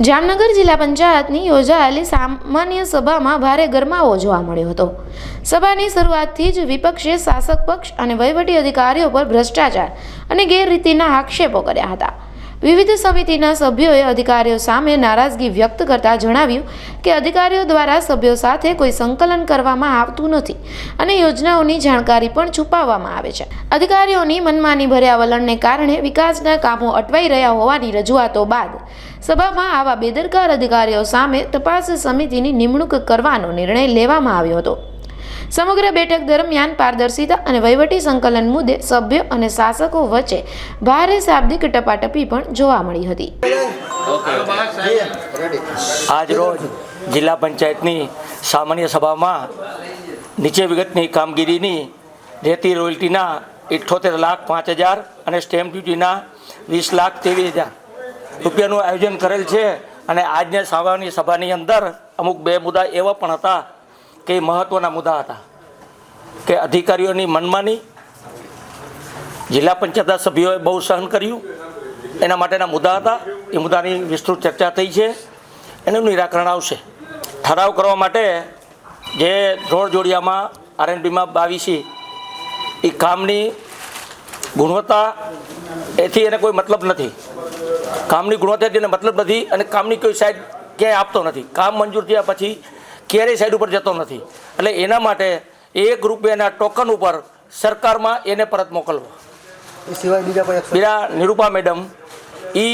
જામનગર જિલ્લા પંચાયતની યોજાયેલી સામાન્ય સભામાં ભારે ગરમાવો જોવા મળ્યો હતો. સભાની શરૂઆતથી જ વિપક્ષે શાસક પક્ષ અને વહીવટી અધિકારીઓ પર ભ્રષ્ટાચાર અને ગેરરીતિના આક્ષેપો કર્યા હતા. વિવિધ સમિતિના સભ્યોએ અધિકારીઓ સામે નારાજગી વ્યક્ત કરતા જણાવ્યું કે અધિકારીઓ દ્વારા સભ્યો સાથે કોઈ સંકલન કરવામાં આવતું નથી અને યોજનાઓની જાણકારી પણ છુપાવવામાં આવે છે. અધિકારીઓની મનમાની ભર્યા વલણને કારણે વિકાસના કામો અટવાઈ રહ્યા હોવાની રજૂઆતો બાદ સભામાં આવા બેદરકાર અધિકારીઓ સામે તપાસ સમિતિની નિમણૂક કરવાનો નિર્ણય લેવામાં આવ્યો હતો. સમગ્ર બેઠક દરમિયાન પારદર્શિતા અને વહીવટી સંકલન મુદ્દે સભ્યો અને શાસકો વચ્ચે ભારે શાબ્દિક ટપાટપી પણ જોવા મળી હતી. આજ રોજ જિલ્લા પંચાયતની સામાન્ય સભામાં નીચે વિગતની કામગીરીની રેતી રોયલ્ટીના ઇઠ્ઠોતેર લાખ પાંચ હજાર અને સ્ટેમ્પ ડ્યુટીના વીસ લાખ ત્રેવીસ હજાર રૂપિયાનું આયોજન કરેલ છે. અને આજની સામાન્ય સભાની અંદર અમુક બે મુદ્દા એવા પણ હતા કે મહત્ત્વના મુદ્દા હતા. કે અધિકારીઓની મનમાની જિલ્લા પંચાયતના સભ્યોએ બહુ સહન કર્યું. એના માટેના મુદ્દા હતા. એ મુદ્દાની વિસ્તૃત ચર્ચા થઈ છે. એનું નિરાકરણ આવશે. ઠરાવ કરવા માટે જે ધોળ જોડિયામાં આરએનબીમાં બાવીસી, એ કામની ગુણવત્તા એથી એને કોઈ મતલબ નથી. કામની ગુણવત્તાથી એને મતલબ નથી અને કામની કોઈ સાઈડ ક્યાંય આપતો નથી. કામ મંજૂર થયા પછી ક્યારેય સાઈડ ઉપર જતો નથી. એટલે એના માટે એક રૂપિયાના ટોકન ઉપર સરકારમાં એને પરત મોકલવો. એ સિવાય બીજા બીજા નિરૂપા મેડમ એ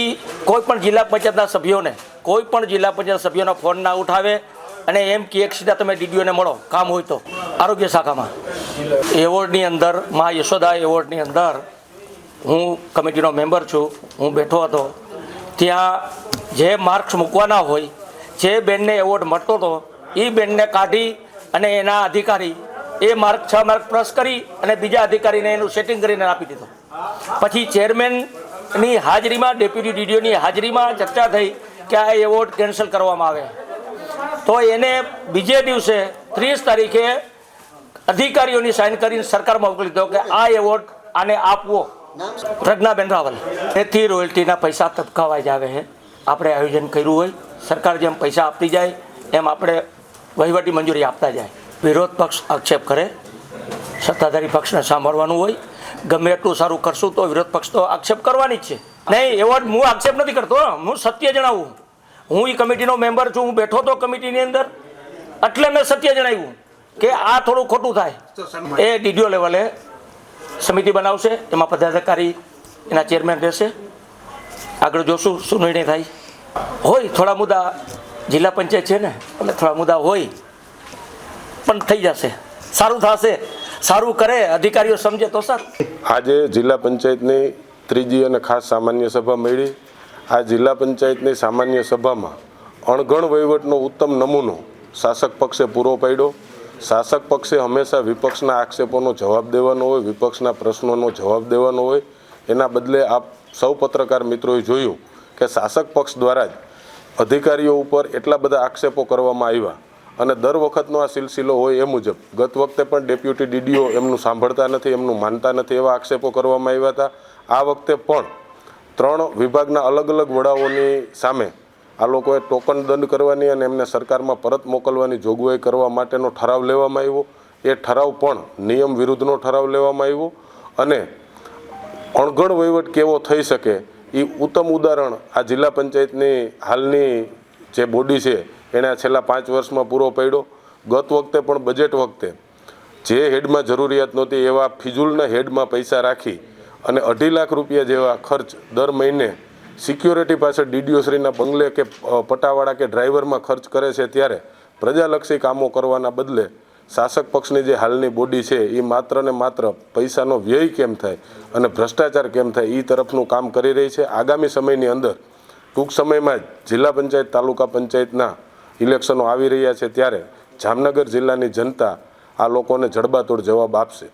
કોઈ પણ જિલ્લા પંચાયતના સભ્યોને કોઈ પણ જિલ્લા પંચાયત સભ્યોનો ફોન ના ઉઠાવે અને એમ કે એક સીધા તમે ડીડીઓને મળો કામ હોય તો. આરોગ્ય શાખામાં. એવોર્ડની અંદર મા યશોદા એવોર્ડની અંદર હું કમિટીનો મેમ્બર છું હું બેઠો હતો. ત્યાં જે માર્ક્સ મૂકવાના હોય જે બેનને એવોર્ડ મળતો હતો એ બેનને કાઢી અને એના અધિકારી એ માર્ક છ માર્ક પ્લસ કરી અને બીજા અધિકારીને એનું સેટિંગ કરીને આપી દીધો. પછી ચેરમેનની હાજરીમાં, ડેપ્યુટી ડીડીઓની હાજરીમાં ચર્ચા થઈ કે આ એવોર્ડ કેન્સલ કરવામાં આવે. તો એને બીજે દિવસે ત્રીસ તારીખે અધિકારીઓની સાઇન કરીને સરકારમાં મોકલી દીધો કે આ એવોર્ડ આને આપવો. પ્રજ્ઞાબેન રાવલ, એથી રોયલ્ટીના પૈસા તબકાવાઈ જ આવે છે આપણે આયોજન કર્યું હોય, સરકાર જેમ પૈસા આપતી જાય, એમ આપણે વહીવટી મંજૂરી આપતા જાય. વિરોધ પક્ષ આક્ષેપ કરે. સત્તાધારી પક્ષને સાંભળવાનું હોય. ગમે એટલું સારું કરશું તો વિરોધ પક્ષ તો આક્ષેપ કરવાની જ છે. નહીં એવો હું આક્ષેપ નથી કરતો હું. સત્ય જણાવું. હું એ કમિટીનો મેમ્બર છું હું બેઠો હતો કમિટીની અંદર. એટલે મેં સત્ય જણાવ્યું કે આ થોડું ખોટું થાય. એ ડીડીઓ લેવલે સમિતિ બનાવશે એમાં પદાધિકારી એના ચેરમેન રહેશે. આગળ જોશું શું નિર્ણય થાય. હોય થોડા મુદ્દા જિલ્લા પંચાયત છે ને, એટલે થોડા મુદ્દા હોય, પણ થઈ જશે. સારું થશે. સારું કરે, અધિકારીઓ સમજે તો સર. આજે જિલ્લા પંચાયતની ત્રીજી અને ખાસ સામાન્ય સભા મળી. આ જિલ્લા પંચાયતની સામાન્ય સભામાં અણઘણ વહીવટનો ઉત્તમ નમૂનો શાસક પક્ષે પૂરો પાડ્યો. શાસક પક્ષે હંમેશા વિપક્ષના આક્ષેપોનો જવાબ દેવાનો હોય, વિપક્ષના પ્રશ્નોનો જવાબ દેવાનો હોય. એના બદલે આપ સૌ પત્રકાર મિત્રોએ જોયું કે શાસક પક્ષ દ્વારા જ અધિકારીઓ ઉપર એટલા બધા આક્ષેપો કરવામાં આવ્યા અને દર વખતનો આ સિલસિલો હોય એ મુજબ, ગત વખતે પણ ડેપ્યુટી ડીડીઓ એમનું સાંભળતા નથી, એમનું માનતા નથી એવા આક્ષેપો કરવામાં આવ્યા હતા. આ વખતે પણ ત્રણ વિભાગના અલગ અલગ વડાઓની સામે આ લોકોએ ટોકન દંડ કરવાની અને એમને સરકારમાં પરત મોકલવાની જોગવાઈ કરવા માટેનો ઠરાવ લેવામાં આવ્યો. એ ઠરાવ પણ નિયમ વિરુદ્ધનો ઠરાવ લેવામાં આવ્યો અને અણઘડ વહીવટ કેવો થઈ શકે એ ઉત્તમ ઉદાહરણ આ જિલ્લા પંચાયતની હાલની જે બોડી છે એણે છેલ્લા પાંચ વર્ષમાં પૂરો પાડ્યો. ગત વખતે પણ બજેટ વખતે જે હેડમાં જરૂરિયાત નહોતી એવા ફિજુલના હેડમાં પૈસા રાખી અને અઢી લાખ રૂપિયા જેવા ખર્ચ દર મહિને સિક્યોરિટી પાસે ડીડીઓશ્રીના બંગલે કે પટાવાળા કે ડ્રાઈવરમાં ખર્ચ કરે છે ત્યારે પ્રજાલક્ષી કામો કરવાના બદલે શાસક પક્ષની જે હાલની બોડી છે એ માત્ર ને માત્ર પૈસાનો વ્યય કેમ થાય અને ભ્રષ્ટાચાર કેમ થાય એ તરફનું કામ કરી રહી છે. આગામી સમયની અંદર, ટૂંક સમયમાં જ જિલ્લા પંચાયત, તાલુકા પંચાયતના ઇલેક્શનો આવી રહ્યા છે ત્યારે જામનગર જિલ્લાની જનતા આ લોકોને જડબાતોડ જવાબ આપશે.